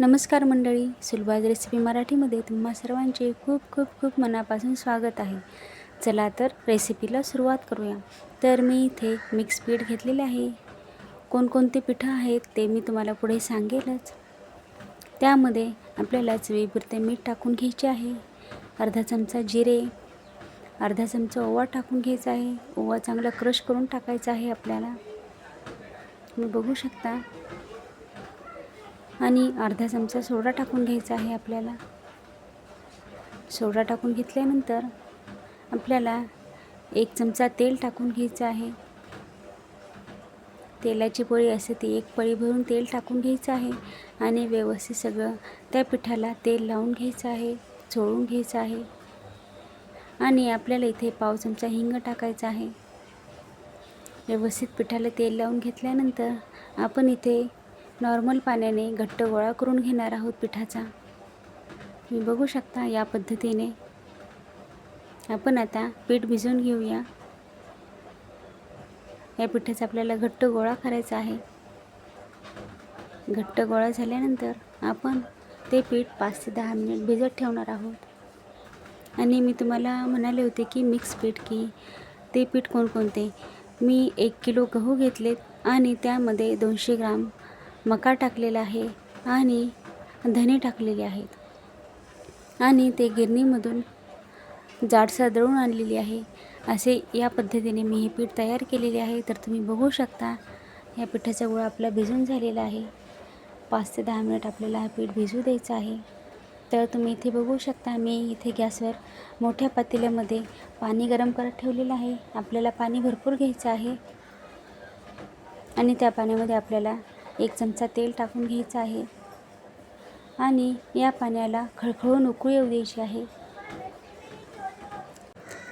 नमस्कार मंडळी सुलभाज रेसिपी मराठीमध्ये तुम्हा सर्वांचे खूप खूप खूप मनापासून स्वागत आहे. चला तर रेसिपीला सुरुवात करूया. तर मी इथे मिक्स पीठ घेतलेले आहे. कोणकोणती पिठं आहेत ते मी तुम्हाला पुढे सांगेलच. त्यामध्ये आपल्याला चवीपुरते मीठ टाकून घ्यायचे आहे. अर्धा चमचा जिरे अर्धा चमचा ओवा टाकून घ्यायचा आहे. ओवा चांगला क्रश करून टाकायचा आहे आपल्याला. तुम्ही बघू शकता. आणि अर्धा चमचा सोडा टाकून घ्यायचा आहे आपल्याला. सोडा टाकून घेतल्यानंतर आपल्याला एक चमचा तेल टाकून घ्यायचं आहे. तेलाची पोळी असते ती एक पळी भरून तेल टाकून घ्यायचं आहे आणि व्यवस्थित सगळं त्या पिठाला तेल लावून घ्यायचं आहे चोळून घ्यायचं आहे. आणि आपल्याला इथे पाव चमचा हिंग टाकायचा आहे. व्यवस्थित पिठाला तेल लावून घेतल्यानंतर आपण इथे नॉर्मल पाण्याने घट्ट गोळा करून घेणार आहोत पिठाचा. तुम्ही बघू शकता या पद्धतीने. आपण आता पीठ भिजवून घेऊया. या पिठाचा आपल्याला घट्ट गोळा करायचा आहे. घट्ट गोळा झाल्यानंतर आपण ते पीठ पाच ते दहा मिनिट भिजत ठेवणार आहोत. आणि मी तुम्हाला म्हणाले होते की मिक्स पीठ की ते पीठ कोणकोणते? मी एक किलो गहू घेतलेत आणि त्यामध्ये दोनशे ग्राम मका टाकलेला आहे आणि धने टाकलेले आहेत. आणि ते गिरणीमधून जाडसर दळून आणलेली आहे. असे या पद्धतीने मी हे पीठ तयार केलेले आहे. तर तुम्ही बघू शकता या पिठाचा गोळा आपला भिजून झालेला आहे. पाच ते दहा मिनिट आपल्याला हा पीठ भिजू द्यायचं आहे. तर तुम्ही इथे बघू शकता मी इथे गॅसवर मोठ्या पातेल्यामध्ये पाणी गरम करत ठेवलेलं आहे. आपल्याला पाणी भरपूर घ्यायचं आहे. आणि त्या पाण्यामध्ये आपल्याला एक चमचा तेल टाकून घ्यायचं आहे. आणि या पाण्याला खळखळून उकळी येऊ द्यायची आहे.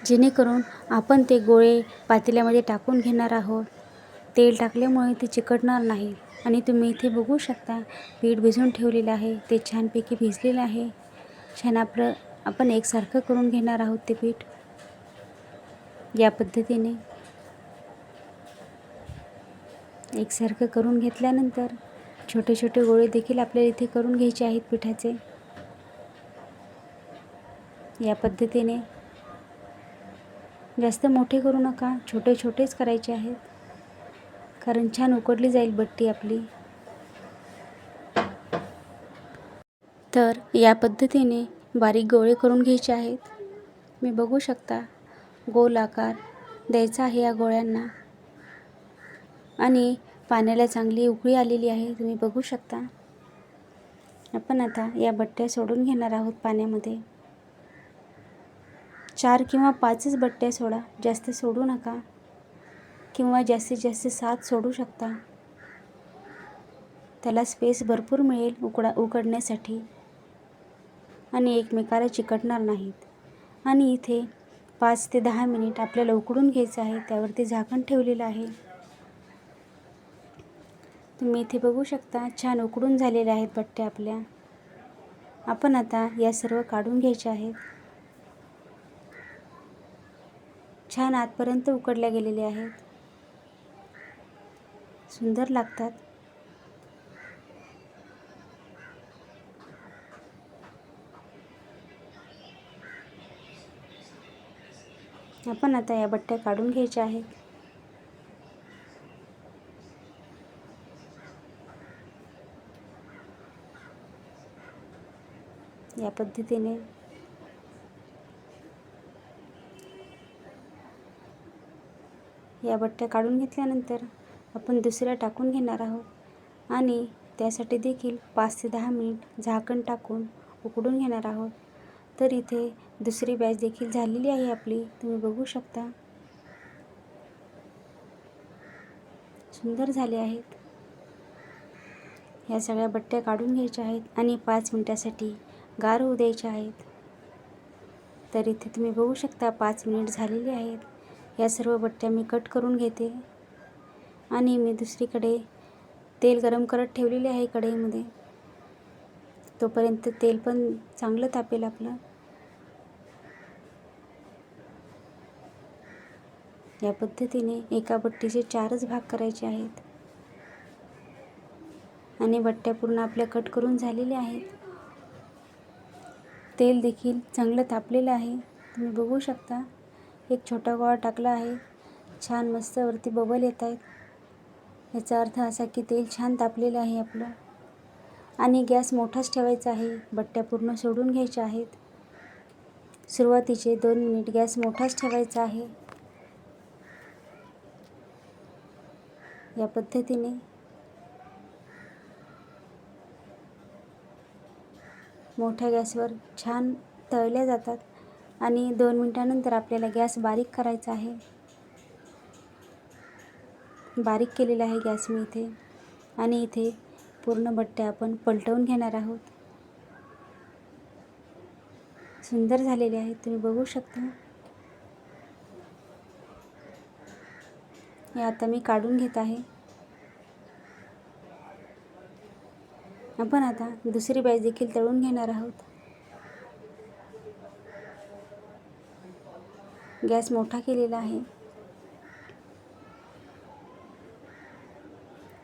जेणेकरून आपण ते गोळे पातेल्यामध्ये टाकून घेणार आहोत. तेल टाकल्यामुळे ते चिकटणार नाही. आणि तुम्ही इथे बघू शकता पीठ भिजवून ठेवलेलं आहे. ते छानपैकी भिजलेलं आहे. छान आपलं आपण एकसारखं करून घेणार आहोत ते पीठ. या पद्धतीने एकसारखं करून घेतल्यानंतर छोटे छोटे गोळे देखील आपल्याला इथे करून घ्यायचे आहेत पिठाचे. या पद्धतीने जास्त मोठे करू नका छोटे छोटेच करायचे आहेत. कारण छान उकडली जाईल बट्टी आपली. तर या पद्धतीने बारीक गोळे करून घ्यायचे आहेत. मी बघू शकता गोल आकार द्यायचा आहे या गोळ्यांना. आणि पाण्याला चांगली उकळी आलेली आहे तुम्ही बघू शकता. आपण आता या बट्ट्या सोडून घेणार आहोत पाण्यामध्ये. चार किंवा पाचच बट्ट्या सोडा जास्त सोडू नका. किंवा जास्तीत जास्त सात सोडू शकता. त्याला स्पेस भरपूर मिळेल उकडा उकडण्यासाठी. आणि एकमेकाला चिकटणार नाहीत. आणि इथे पाच ते दहा मिनिट आपल्याला उकडून घ्यायचं आहे त्यावरती झाकण ठेवलेलं आहे. तुम्ही इथे बघू शकता छान उकडून झालेल्या आहेत बट्ट्या आपल्या. आपण आता या सर्व काढून घ्यायच्या आहेत. छान आतपर्यंत उकडल्या गेलेल्या आहेत. सुंदर लागतात. आपण आता या बट्ट्या काढून घ्यायच्या आहेत. या पद्धतीने. या बट्ट्या काढून घेतल्यानंतर आपण दुसऱ्या टाकून घेणार आहोत. आणि त्यासाठी देखील पाच ते दहा मिनिट झाकण टाकून उकडून घेणार आहोत. तर इथे दुसरी बॅच देखील झालेली आहे आपली. तुम्ही बघू शकता. सुंदर झाले आहेत. ह्या सगळ्या बट्ट्या काढून घ्यायच्या आहेत आणि पाच मिनटासाठी गार होऊ द्यायच्या आहेत. तर इथे तुम्ही बघू शकता पाच मिनिट झालेले आहेत. या सर्व बट्ट्या मी कट करून घेते. आणि मी दुसरीकडे तेल गरम करत ठेवलेले आहे कढईमध्ये. तोपर्यंत तेल पण चांगलं तापेल आपलं. या पद्धतीने एका बट्टीचे चारच भाग करायचे आहेत. आणि बट्ट्या पूर्ण आपल्या कट करून झालेल्या आहेत. तेल देखील चांगलं तापलेलं आहे. तुम्ही बघू शकता. एक छोटा गोळा टाकला आहे. छान मस्त वरती बबल येत आहेत. याचा अर्थ असा की तेल छान तापलेलं आहे आपलं. आणि गॅस मोठाच ठेवायचा आहे. बट्ट्या पूर्ण सोडून घ्यायच्या आहेत. सुरुवातीचे दोन मिनिट गॅस मोठाच ठेवायचा आहे. या पद्धतीने मोठ्या गॅसवर छान तळल्या जातात आणि दोन मिनटानंतर आपल्याला गॅस बारीक करायचा आहे. बारीक केलेला आहे गॅस मी इथे. आणि इथे पूर्ण बट्ट्या आपण पलटवून घेणार आहोत. सुंदर झालेले आहेत तुम्ही बघू शकता. हे आता मी काढून घेत आहे. आपण आता दुसरी बॅच देखील तळून घेणार आहोत. गॅस मोठा केलेला आहे.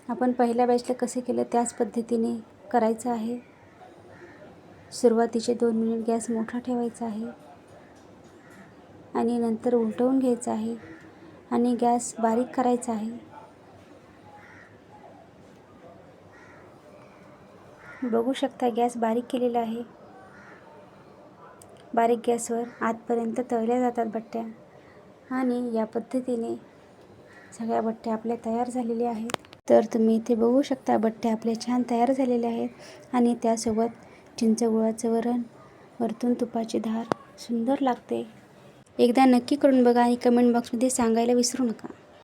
आपण पहिल्या बॅचला कसे केलं त्याच पद्धतीने करायचं आहे. सुरुवातीचे दोन मिनिट गॅस मोठा ठेवायचा आहे. आणि नंतर उलटवून घ्यायचं आहे. आणि गॅस बारीक करायचा आहे. बघू शकता गॅस बारीक केलेला आहे. बारीक गॅसवर आतपर्यंत तळल्या जातात बट्ट्या आणि या पद्धतीने सगळ्या बट्ट्या आपल्या तयार झालेल्या आहेत. तर तुम्ही इथे बघू शकता बट्ट्या आपल्या छान तयार झालेल्या आहेत आणि त्यासोबत चिंच गुळाचं वरण वरतून तुपाची धार सुंदर लागते. एकदा नक्की करून बघा आणि कमेंट बॉक्समध्ये सांगायला विसरू नका.